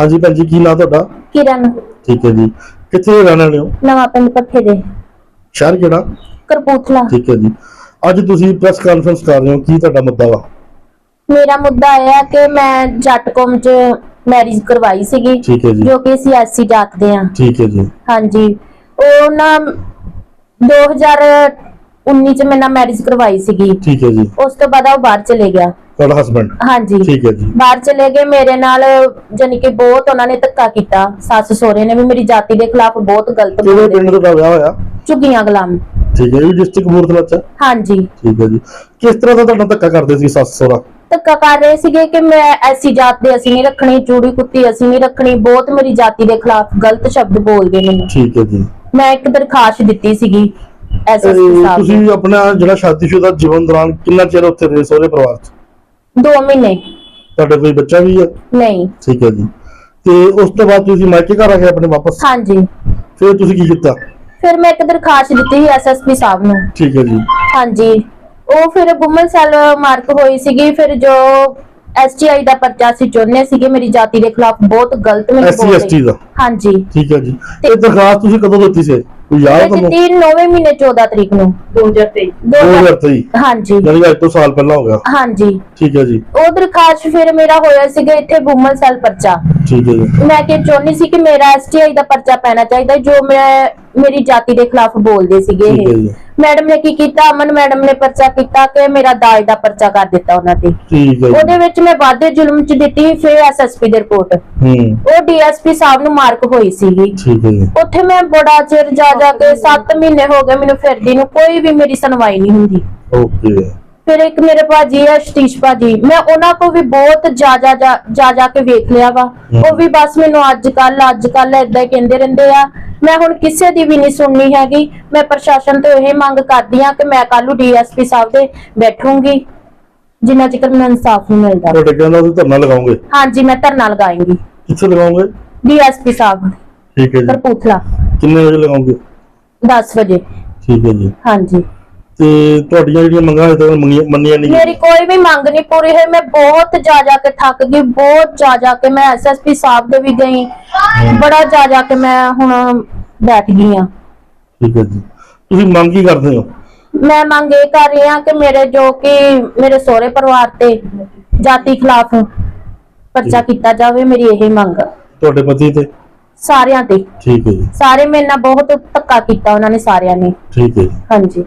ਹਾਂਜੀ ਭੈਣ ਜੀ ਕੀ ਨਾਂ ਤੁਹਾਡਾ? ਕਿਰਨ। ਠੀਕ ਹੈ ਜੀ। ਕਿੱਥੇ ਦੇ ਰਹਿਣ ਵਾਲੇ ਹੋ? ਨਵਾਂ ਪਿੰਡ ਪੱਠੇ ਦੇ। ਸ਼ਹਿਰ ਕਿਹੜਾ? ਕਰਪੂਥਲਾ। ਠੀਕ ਹੈ ਜੀ। ਅੱਜ ਤੁਸੀਂ ਪ੍ਰੈਸ ਕਾਨਫਰੰਸ ਕਰ ਰਹੇ ਹੋ। ਕੀ ਤੁਹਾਡਾ ਮੁੱਦਾ ਵਾ? ਮੇਰਾ ਮੁੱਦਾ ਇਹ ਹੈ ਕਿ ਮੈਂ ਜੱਟਕੋਮ ਚ ਮੈਰਿਜ ਕਰਵਾਈ ਸੀਗੀ ਠੀਕ ਹੈ ਜੀ। ਜੋ ਕਿ ਐਸਸੀ ਜਾਤ ਦੇ ਹਾਂ। ਠੀਕ ਹੈ ਜੀ। ਹਾਂਜੀ। ਉਹ ਨਾ 2019 ਚ ਮੈਂ ਨਾ ਮੈਰਿਜ ਕਰਵਾਈ ਸੀਗੀ। ਠੀਕ ਹੈ ਜੀ। ਉਸ ਤੋਂ ਬਾਅਦ ਉਹ ਬਾਹਰ ਚਲੇ ਗਿਆ। ਤੁਹਾਡਾ ਹਸਬੰਡ ਹਾਂਜੀ। ਠੀਕ ਹੈ ਜੀ। ਬਾਹਰ ਚਲੇ ਗਏ ਮੇਰੇ ਨਾਲ ਜਾਨੀ ਕਿ ਬਹੁਤ ਉਹਨਾਂ ਨੇ ਧੱਕਾ ਕੀਤਾ। ਸੱਸ ਸਹੁਰੇ ਨੇ ਵੀ ਮੇਰੀ ਜਾਤੀ ਦੇ ਖਿਲਾਫ ਬਹੁਤ ਗਲਤ ਕਿਹੜੇ ਬੋਲੇ ਪਿੰਡ ਤੁਹਾਡਾ ਵਿਆਹ ਹੋਇਆ? ਝੁੱਗੀਆਂ ਗੁਲਾਮ ਠੀਕ ਹੈ ਜੀ ਡਿਸਟ੍ਰਿਕਟ ਕਪੂਰਥਲਾ ਚ? ਹੈ? ਹਾਂਜੀ। ਠੀਕ ਹੈ ਜੀ। ਕਿਸ ਤਰ੍ਹਾਂ ਦਾ ਤੁਹਾਡਾ ਧੱਕਾ ਕਰਦੇ ਸੀ ਸੱਸ ਸਹੁਰਾ? ਧੱਕਾ ਕਰ ਰਹੇ ਸੀਗੇ ਕਿ ਮੈਂ ਐਸੀ ਜਾਤ ਦੇ ਅਸੀਂ ਨਹੀਂ ਰੱਖਣੀ ਚੂੜੀ ਕੁੱਤੀ ਅਸੀਂ ਨਹੀਂ ਰੱਖਣੀ ਬਹੁਤ ਮੇਰੀ ਜਾਤੀ ਦੇ ਖਿਲਾਫ ਗਲਤ ਸ਼ਬਦ ਬੋਲਦੇ ਮੈਨੂੰ। ਠੀਕ ਹੈ ਜੀ। ਮੈਂ ਇੱਕ ਦਰਖਾਸਤ ਦਿੱਤੀ ਸੀਗੀ ਤੇ ਐਸਐਸਪੀ ਸਾਹਿਬ ਨੂੰ। ਤੁਸੀਂ ਆਪਣਾ ਜਿਹੜਾ ਸ਼ਾਦੀशुदा ਜੀਵਨ ਦੌਰਾਨ ਕਿੰਨਾ ਚਿਰ ਉੱਥੇ ਰਹੇ ਸਹੁਰੇ ਪਰਿਵਾਰ ਚ? ਦੋ ਮਹੀਨੇ। ਤੁਹਾਡਾ ਕੋਈ ਬੱਚਾ ਵੀ ਹੈ? ਨਹੀਂ। ਠੀਕ ਹੈ ਜੀ। ਤੇ ਉਸ ਤੋਂ ਬਾਅਦ ਤੁਸੀਂ ਮਾਇਕੇ ਘਰ ਆ ਗਏ ਆਪਣੇ ਵਾਪਸ? ਹਾਂਜੀ। ਫਿਰ ਤੁਸੀਂ ਕੀ ਕੀਤਾ? ਫਿਰ ਮੈਂ ਇੱਕ ਦਰਖਾਸਤ ਦਿੱਤੀ ਸੀ ਐਸਐਸਪੀ ਸਾਹਿਬ ਨੂੰ। ਠੀਕ ਹੈ ਜੀ। ਹਾਂਜੀ। ਉਹ ਫਿਰ ਗੁੰਮਨ ਸੈਲ ਮਾਰਕ ਹੋਈ ਸੀਗੀ। ਫਿਰ ਜੋ ਐਸਟੀਆਈ ਦਾ ਪਰਚਾ ਸੀ ਚੁਣਨੇ ਸੀਗੇ ਮੇਰੀ ਜਾਤੀ ਦੇ ਖਿਲਾਫ। ਬਹੁਤ ਗਲਤ ਮੈਨੂੰ ਐਸਸੀ ਬੋਲਦੇ ਐਸਟੀ ਦਾ? ਹਾਂਜੀ। ਠੀਕ ਹੈ ਜੀ। ਇਹ ਦਰਖਾਸਤ ਤੁਸੀਂ ਕਦੋਂ ਦਿੱਤੀ ਸੀ? ਕੋਈ ਯਾਦ ਹੈ ਇਹ ਤੁਹਾਨੂੰ? ਦਿੱਤੀ 9ਵੇਂ ਮਹੀਨੇ 14 ਤਰੀਕ ਨੂੰ। 2023 2023 ਹਾਂਜੀ। ਯਾਨੀ ਅੱਜ ਤੋਂ ਸਾਲ ਪਹਿਲਾਂ ਹੋ ਗਿਆ। ਹਾਂਜੀ। ਠੀਕ ਹੈ ਜੀ। ਉਹ ਦਰਖਾਸਤ ਫਿਰ ਮੇਰਾ ਹੋਇਆ ਸੀਗਾ ਇੱਥੇ ਗੁੰਮਨ ਸੈਲ ਪਰਚਾ। ਠੀਕ ਹੈ ਜੀ। ਮੈਂ ਕਿ ਚਾਹੁੰਦੀ ਸੀ ਕਿ ਮੇਰਾ ਐਸਟੀਆਈ ਦਾ ਪਰਚਾ ਪੈਣਾ ਚਾਹੀਦਾ ਜੋ ਮੈਂ ਮੇਰੀ ਜਾਤੀ ਦੇ ਖਿਲਾਫ ਬੋਲਦੇ ਸੀਗੇ ਠੀਕ ਹੈ ਇਹ ਜੀ। ਮੈਡਮ ਨੇ ਕੀ ਕੀਤਾ? ਅਮਨ ਮੈਡਮ ਨੇ ਪਰਚਾ ਕੀਤਾ ਕਿ ਮੇਰਾ ਦਾਜ ਦਾ ਪਰਚਾ ਕਰ ਦਿੱਤਾ ਉਹਨਾਂ ਤੇ। ਠੀਕ ਹੈ ਉਹਦੇ ਵਿੱਚ ਮੈਂ ਵਾਧੇ ਜ਼ੁਲਮ ਚ ਦਿੱਤੀ ਫਿਰ ਐਸਐਸਪੀ ਦੀ ਰਿਪੋਰਟ। ਹੂੰ। ਉਹ ਡੀਐਸਪੀ ਸਾਹਿਬ ਨੂੰ ਮਾਰਕ ਹੋਈ ਸੀਗੀ। ਠੀਕ ਹੈ ਉੱਥੇ ਮੈਂ ਬੜਾ ਚਿਰ ਜਾ ਜਾ ਕੇ 7 ਮਹੀਨੇ ਹੋ ਗਏ ਮੈਨੂੰ ਫਿਰਦੀ ਨੂੰ ਕੋਈ ਵੀ ਮੇਰੀ ਸੁਣਵਾਈ ਨਹੀਂ ਹੁੰਦੀ। ਓਕੇ। ਫਿਰ ਇੱਕ ਮੇਰੇ ਭਾਜੀ ਹੈ ਸਤੀਸ਼ ਭਾਜੀ। ਮੈਂ ਉਹਨਾਂ ਕੋ ਵੀ ਬਹੁਤ ਜਾ ਜਾ ਜਾ ਜਾ ਕੇ ਵੇਖ ਲਿਆ ਵਾ। ਉਹ ਵੀ ਬਸ ਮੈਨੂੰ ਅੱਜ ਕੱਲ ਅੱਜ ਕੱਲ ਹੀ ਕਹਿੰਦੇ ਰਹਿੰਦੇ ਆ। ਮੈਂ ਹੁਣ ਕਿਸੇ ਦੀ ਵੀ ਨਹੀਂ ਸੁਣਨੀ ਹੈਗੀ। ਮੈਂ ਪ੍ਰਸ਼ਾਸਨ ਤੋਂ ਇਹ ਮੰਗ ਕਰਦੀ ਆ ਕਿ ਮੈਂ ਕੱਲ ਨੂੰ ਡੀਐਸਪੀ ਸਾਹਿਬ ਦੇ ਬੈਠੂੰਗੀ ਜਿੰਨਾ ਚਿਰ ਮੈਨੂੰ ਇਨਸਾਫ ਨਹੀਂ ਮਿਲਦਾ। ਤੁਹਾਡੇ ਕਹਿੰਦਾ ਤੁਸੀਂ ਧਰਨਾ ਲਗਾਓਗੇ? ਹਾਂਜੀ ਮੈਂ ਧਰਨਾ ਲਗਾਏਂਗੀ। ਕਿੱਥੇ ਲਗਾਓਗੇ? ਡੀਐਸਪੀ ਸਾਹਿਬ ਠੀਕ ਹੈ ਜੀ। ਕਰਪੂਥਲਾ। ਕਿੰਨੇ ਵਜੇ ਲਗਾਓਗੇ? 10 ਵਜੇ। ਠੀਕ ਹੈ ਜੀ। ਹਾਂਜੀ। ਤੇ ਤੁਹਾਡੀਆਂ ਜਿਹੜੀਆਂ ਮੰਗਾਂ ਤੱਕ ਮੰਗੀਆਂ- ਮੰਨੀਆਂ ਨਹੀਂ ਮੇਰੀ ਕੋਈ ਵੀ ਮੰਗ ਨਹੀਂ ਪੂਰੀ ਹੋਈ। ਮੈਂ ਬਹੁਤ ਜਾ ਜਾ ਕੇ ਥੱਕ ਗਈ ਬਹੁਤ ਜਾ ਜਾ ਕੇ ਮੈਂ ਐਸਐਸਪੀ ਸਾਹਿਬ ਦੇ ਵੀ ਗਈ। ਬੜਾ ਜਾ ਜਾ ਕੇ ਮੈਂ ਹੁਣ ਬੈਠ ਗਈ ਆ ਠੀਕ ਹੈ ਜੀ। ਤੁਸੀਂ ਮੰਗ ਕੀ ਕਰਦੇ ਹੋ? ਮੈਂ ਮੰਗ ਇਹ ਕਰ ਰਹੀ ਹਾਂ ਕਿ ਮੇਰੇ ਜੋ ਕਿ ਮੇਰੇ ਸਹੁਰੇ ਪਰਿਵਾਰ ਤੇ ਜਾਤੀ ਖਿਲਾਫ ਪਰਚਾ ਕੀਤਾ ਜਾਵੇ ਮੇਰੀ ਇਹ ਮੰਗ। ਤੁਹਾਡੇ ਪਤੀ ਤੇ? ਸਾਰਿਆਂ ਤੇ। ਠੀਕ ਹੈ ਜੀ। ਸਾਰੇ ਮੇਰੇ ਨਾਲ ਬਹੁਤ ਧੱਕਾ ਕੀਤਾ ਉਹਨਾਂ ਨੇ ਸਾਰਿਆਂ ਨੇ। ਠੀਕ ਹੈ ਜੀ। ਹਾਂਜੀ।